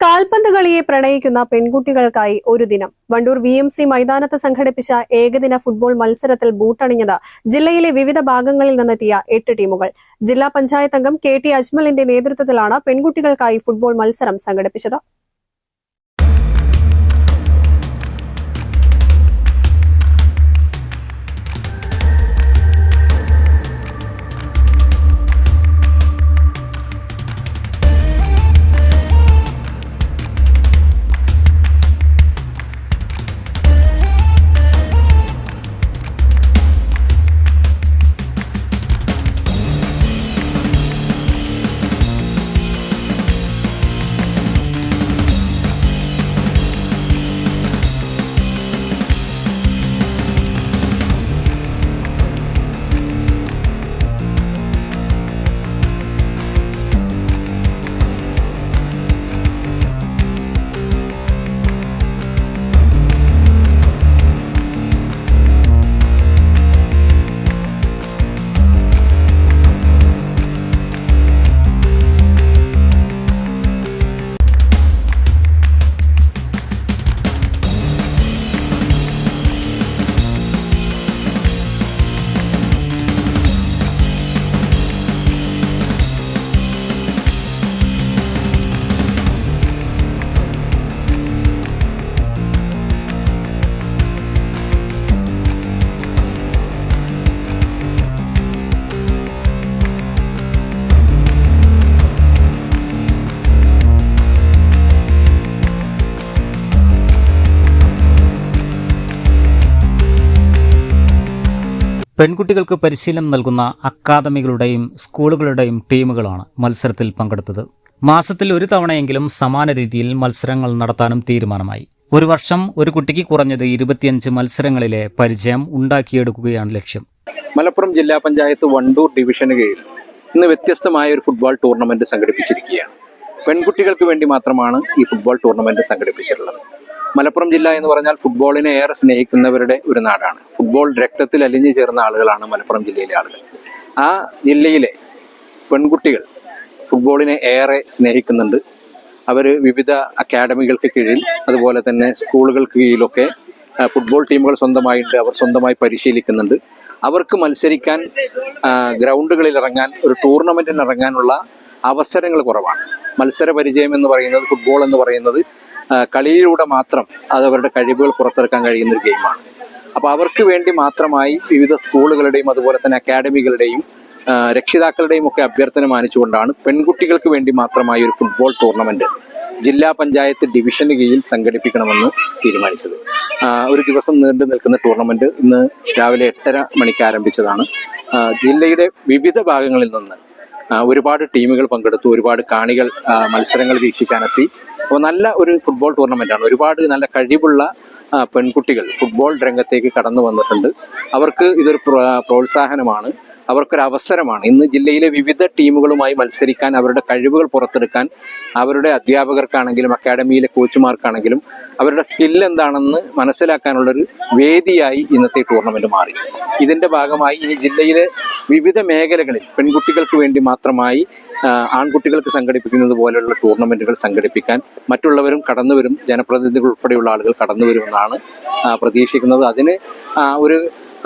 കാൽപന്ത് കളിയെ പ്രണയിക്കുന്ന പെൺകുട്ടികൾക്കായി ഒരു ദിനം. വണ്ടൂർ വി എം സി മൈതാനത്ത് സംഘടിപ്പിച്ച ഏകദിന ഫുട്ബോൾ മത്സരത്തിൽ ബൂട്ടണിഞ്ഞത് ജില്ലയിലെ വിവിധ ഭാഗങ്ങളിൽ നിന്നെത്തിയ എട്ട് ടീമുകൾ. ജില്ലാ പഞ്ചായത്ത് അംഗം കെ ടി അജ്മലിന്റെ നേതൃത്വത്തിലാണ് പെൺകുട്ടികൾക്കായി ഫുട്ബോൾ മത്സരം സംഘടിപ്പിച്ചത്. പെൺകുട്ടികൾക്ക് പരിശീലനം നൽകുന്ന അക്കാദമികളുടെയും സ്കൂളുകളുടെയും ടീമുകളാണ് മത്സരത്തിൽ പങ്കെടുത്തത്. മാസത്തിൽ ഒരു തവണയെങ്കിലും സമാന രീതിയിൽ മത്സരങ്ങൾ നടത്താനും തീരുമാനമായി. ഒരു വർഷം ഒരു കുട്ടിക്ക് കുറഞ്ഞത് ഇരുപത്തിയഞ്ച് മത്സരങ്ങളിലെ പരിചയം ഉണ്ടാക്കിയെടുക്കുകയാണ് ലക്ഷ്യം. മലപ്പുറം ജില്ലാ പഞ്ചായത്ത് വണ്ടൂർ ഡിവിഷന് കീഴിൽ ഇന്ന് വ്യത്യസ്തമായ ഒരു ഫുട്ബോൾ ടൂർണമെന്റ് സംഘടിപ്പിച്ചിരിക്കുകയാണ്. പെൺകുട്ടികൾക്ക് വേണ്ടി മാത്രമാണ് ഈ ഫുട്ബോൾ ടൂർണമെന്റ് സംഘടിപ്പിച്ചിട്ടുള്ളത്. മലപ്പുറം ജില്ല എന്ന് പറഞ്ഞാൽ ഫുട്ബോളിനെ ഏറെ സ്നേഹിക്കുന്നവരുടെ ഒരു നാടാണ്. ഫുട്ബോൾ രക്തത്തിൽ അലിഞ്ഞു ചേർന്ന ആളുകളാണ് മലപ്പുറം ജില്ലയിലെ ആളുകൾ. ആ ജില്ലയിലെ പെൺകുട്ടികൾ ഫുട്ബോളിനെ ഏറെ സ്നേഹിക്കുന്നുണ്ട്. അവർ വിവിധ അക്കാഡമികൾക്ക് കീഴിൽ അതുപോലെ തന്നെ സ്കൂളുകൾക്ക് കീഴിലൊക്കെ ഫുട്ബോൾ ടീമുകൾ സ്വന്തമായിട്ട് അവർ സ്വന്തമായി പരിശീലിക്കുന്നുണ്ട്. അവർക്ക് മത്സരിക്കാൻ ഗ്രൗണ്ടുകളിൽ ഇറങ്ങാൻ ഒരു ടൂർണമെന്റിന് ഇറങ്ങാനുള്ള അവസരങ്ങൾ കുറവാണ്. മത്സര പരിചയം എന്ന് പറയുന്നത് ഫുട്ബോൾ എന്ന് പറയുന്നത് കളിയിലൂടെ മാത്രം അത് അവരുടെ കഴിവുകൾ പുറത്തെടുക്കാൻ കഴിയുന്ന ഒരു ഗെയിമാണ്. അപ്പോൾ അവർക്ക് വേണ്ടി മാത്രമായി വിവിധ സ്കൂളുകളുടെയും അതുപോലെ തന്നെ അക്കാഡമികളുടെയും രക്ഷിതാക്കളുടെയും ഒക്കെ അഭ്യർത്ഥന മാനിച്ചുകൊണ്ടാണ് പെൺകുട്ടികൾക്ക് വേണ്ടി മാത്രമായി ഒരു ഫുട്ബോൾ ടൂർണമെന്റ് ജില്ലാ പഞ്ചായത്ത് ഡിവിഷന് കീഴിൽ സംഘടിപ്പിക്കണമെന്ന് തീരുമാനിച്ചത്. ഒരു ദിവസം നീണ്ടു നിൽക്കുന്ന ടൂർണമെന്റ് ഇന്ന് രാവിലെ എട്ടര മണിക്ക് ആരംഭിച്ചതാണ്. ജില്ലയുടെ വിവിധ ഭാഗങ്ങളിൽ നിന്ന് ഒരുപാട് ടീമുകൾ പങ്കെടുത്തു ഒരുപാട് കാണികൾ മത്സരങ്ങൾ വീക്ഷിക്കാനെത്തി. അപ്പോൾ നല്ല ഒരു ഫുട്ബോൾ ടൂർണമെന്റാണ് ഒരുപാട് നല്ല കഴിവുള്ള പെൺകുട്ടികൾ ഫുട്ബോൾ രംഗത്തേക്ക് കടന്നു വന്നിട്ടുണ്ട്. അവർക്ക് ഇതൊരു പ്രോത്സാഹനമാണ്. അവർക്കൊരു അവസരമാണ് ഇന്ന് ജില്ലയിലെ വിവിധ ടീമുകളുമായി മത്സരിക്കാൻ അവരുടെ കഴിവുകൾ പുറത്തെടുക്കാൻ അവരുടെ അധ്യാപകർക്കാണെങ്കിലും അക്കാഡമിയിലെ കോച്ചുമാർക്കാണെങ്കിലും അവരുടെ സ്കിൽ എന്താണെന്ന് മനസ്സിലാക്കാനുള്ളൊരു വേദിയായി ഇന്നത്തെ ടൂർണമെന്റ് മാറി. ഇതിന്റെ ഭാഗമായി ഇനി ജില്ലയിലെ വിവിധ മേഖലകളിൽ പെൺകുട്ടികൾക്ക് വേണ്ടി മാത്രമായി ആൺകുട്ടികൾക്ക് സംഘടിപ്പിക്കുന്നത് പോലെയുള്ള ടൂർണമെന്റുകൾ സംഘടിപ്പിക്കാൻ മറ്റുള്ളവരും കടന്നുവരും ജനപ്രതിനിധികൾ ഉൾപ്പെടെയുള്ള ആളുകൾ കടന്നുവരുമെന്നാണ് പ്രതീക്ഷിക്കുന്നത്. അതിന് ഒരു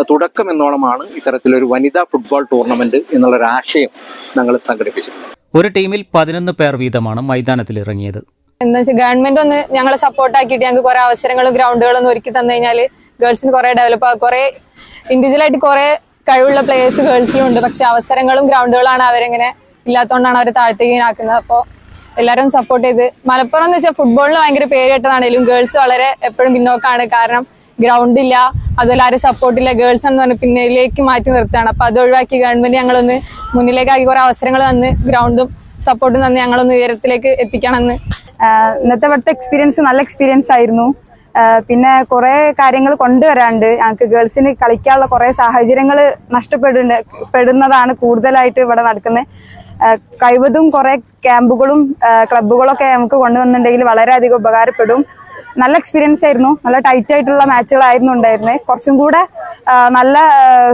തുടക്കം എന്നോണമാണ് ഇത്തരത്തിലൊരു വനിതാ ഫുട്ബോൾ ടൂർണമെന്റ് എന്നുള്ള ഒരു ആശയം ഞങ്ങൾ സംഘടിപ്പിച്ചു ഒരു ടീമിൽ പതിനൊന്ന് പേർ വീതമാണ് മൈതാനത്തിൽ ഇറങ്ങിയത് എന്താ വെച്ചാൽ ഗവൺമെന്റ് ഒന്ന് ഞങ്ങളെ സപ്പോർട്ട് ആക്കിയിട്ട് ഞങ്ങൾക്ക് കുറെ അവസരങ്ങളും ഗ്രൗണ്ടുകളും ഒന്ന് ഒരുക്കി തന്നു കഴിഞ്ഞാൽ ഗേൾസിന് കുറെ ഡെവലപ്പ് ആകും കുറെ ഇൻഡിവിജ്വൽ ആയിട്ട് കുറെ കഴിവുള്ള പ്ലേയേഴ്സ് ഗേൾസിലും ഉണ്ട്. പക്ഷെ അവസരങ്ങളും ഗ്രൗണ്ടുകളാണ് അവരെങ്ങനെ ഇല്ലാത്തതുകൊണ്ടാണ് അവരെ താഴ്ത്തുകയാക്കുന്നത് അപ്പോൾ എല്ലാവരും സപ്പോർട്ട് ചെയ്ത് മലപ്പുറം എന്ന് വെച്ചാൽ ഫുട്ബോളിന് ഭയങ്കര പേര് കേട്ടതാണെങ്കിലും ഗേൾസ് വളരെ എപ്പോഴും പിന്നോക്കാണ്. കാരണം ഗ്രൗണ്ട് ഇല്ല അതുപോലെ ആരും സപ്പോർട്ട് ഇല്ല. ഗേൾസ് എന്ന് പറഞ്ഞ് പിന്നിലേക്ക് മാറ്റി നിർത്തുകയാണ്. അപ്പൊ അത് ഒഴിവാക്കി ഗവൺമെന്റ് ഞങ്ങളൊന്ന് മുന്നിലേക്കാക്കി കുറെ അവസരങ്ങൾ തന്ന് ഗ്രൗണ്ടും സപ്പോർട്ടും തന്ന് ഞങ്ങളൊന്ന് ഉയരത്തിലേക്ക് എത്തിക്കണമെന്ന്. ഇന്നത്തെ ഇവിടുത്തെ എക്സ്പീരിയൻസ് നല്ല എക്സ്പീരിയൻസ് ആയിരുന്നു. പിന്നെ കുറെ കാര്യങ്ങൾ കൊണ്ടുവരാണ്ട് ഞങ്ങൾക്ക് ഗേൾസിന് കളിക്കാനുള്ള കുറെ സാഹചര്യങ്ങൾ നഷ്ടപ്പെടുന്ന പെടുന്നതാണ് കൂടുതലായിട്ട് ഇവിടെ നടക്കുന്നത്. കഴിവതും കുറെ ക്യാമ്പുകളും ക്ലബ്ബുകളൊക്കെ നമുക്ക് കൊണ്ടുവന്നിട്ടുണ്ടെങ്കിൽ വളരെയധികം ഉപകാരപ്പെടും. നല്ല എക്സ്പീരിയൻസ് ആയിരുന്നു. നല്ല ടൈറ്റ് ആയിട്ടുള്ള മാച്ചുകളായിരുന്നു ഉണ്ടായിരുന്നത് കുറച്ചും കൂടെ നല്ല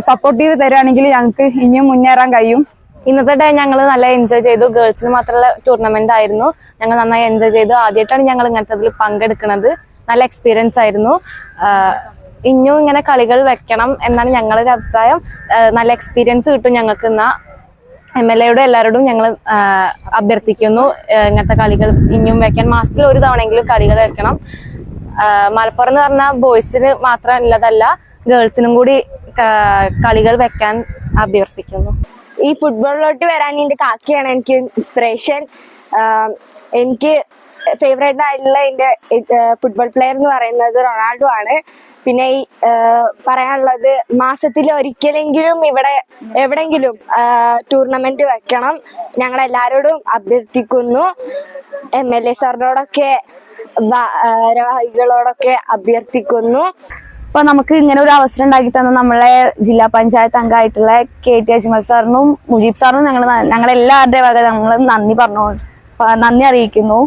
സപ്പോർട്ടീവ് തരുകയാണെങ്കിൽ ഞങ്ങൾക്ക് ഇനിയും മുന്നേറാൻ കഴിയും. ഇന്നത്തെ ഡേ ഞങ്ങൾ നല്ല എൻജോയ് ചെയ്തു. ഗേൾസിന് മാത്രമുള്ള ടൂർണമെന്റ് ആയിരുന്നു. ഞങ്ങൾ നന്നായി എൻജോയ് ചെയ്തു. ആദ്യമായിട്ടാണ് ഞങ്ങൾ ഇങ്ങനത്തെ ഇതിൽ പങ്കെടുക്കുന്നത് നല്ല എക്സ്പീരിയൻസ് ആയിരുന്നു. ഇനിയും ഇങ്ങനെ കളികൾ വെക്കണം എന്നാണ് ഞങ്ങളുടെ അഭിപ്രായം. നല്ല എക്സ്പീരിയൻസ് കിട്ടും ഞങ്ങൾക്ക് എന്നാ. എം എൽ എയുടെ എല്ലാവരോടും ഞങ്ങൾ അഭ്യർത്ഥിക്കുന്നു. ഇങ്ങനത്തെ കളികൾ ഇനിയും വെക്കാൻ മാസത്തിൽ ഒരു തവണയെങ്കിലും കളികൾ വെക്കണം. മലപ്പുറം എന്ന് പറഞ്ഞാൽ ബോയ്സിന് മാത്രം ഉള്ളതല്ല ഗേൾസിനും കൂടി കളികൾ വെക്കാൻ അഭ്യർത്ഥിക്കുന്നു. ഈ ഫുട്ബോളിലോട്ട് വരാൻ എന്റെ കാക്കയാണ് എനിക്ക് ഇൻസ്പിറേഷൻ എനിക്ക് ഫേവറേറ്റ് ആയിട്ടുള്ള എന്റെ ഫുട്ബോൾ പ്ലെയർ എന്ന് പറയുന്നത് റൊണാൾഡോ ആണ്. പിന്നെ ഈ പറയാനുള്ളത് മാസത്തിൽ ഒരിക്കലെങ്കിലും ഇവിടെ എവിടെങ്കിലും ടൂർണമെന്റ് വെക്കണം. ഞങ്ങൾ എല്ലാവരോടും അഭ്യർത്ഥിക്കുന്നു എം എൽ എ സാറിനോടൊക്കെ ഭാരവാഹികളോടൊക്കെ അഭ്യർത്ഥിക്കുന്നു. അപ്പൊ നമുക്ക് ഇങ്ങനെ ഒരു അവസരം ഉണ്ടാക്കി തന്ന നമ്മളെ ജില്ലാ പഞ്ചായത്ത് അംഗമായിട്ടുള്ള കെ ടി അജ്മൽ സാറിനും മുജീബ് സാറിനും ഞങ്ങൾ ഞങ്ങളെല്ലാവരുടെ വക ഞങ്ങൾ നന്ദി പറഞ്ഞു നന്ദി അറിയിക്കുന്നു.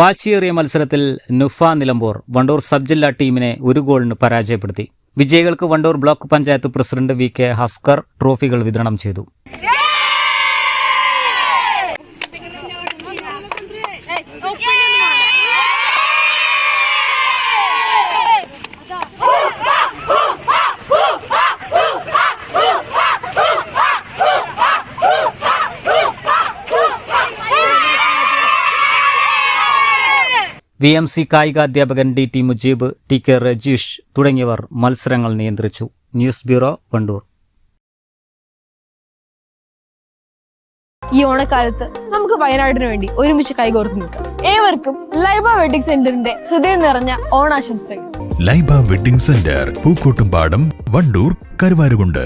വാശിയേറിയ മത്സരത്തിൽ നുഫ നിലമ്പൂർ വണ്ടൂർ സബ് ജില്ലാ ടീമിനെ ഒരു ഗോളിന് പരാജയപ്പെടുത്തി. വിജയികൾക്ക് Wandoor block panchayat president V K Haskar ട്രോഫികൾ വിതരണം ചെയ്തു. V M C കായികാധ്യാപകൻ D T Mujeeb T K Rajeesh തുടങ്ങിയവർ മത്സരങ്ങൾ നിയന്ത്രിച്ചു. News bureau Wandoor. ഈ ഓണക്കാലത്ത് നമുക്ക് വയനാടിന് വേണ്ടി ഒരുമിച്ച് കൈകോർത്ത് നിൽക്കാം. ഏവർക്കും ലൈബ വെഡിംഗ് സെന്ററിന്റെ ഹൃദയം നിറഞ്ഞ ഓണാശംസകൾ. Laiba wedding centre Pookkottumpadam Wandoor Karuvarakundu.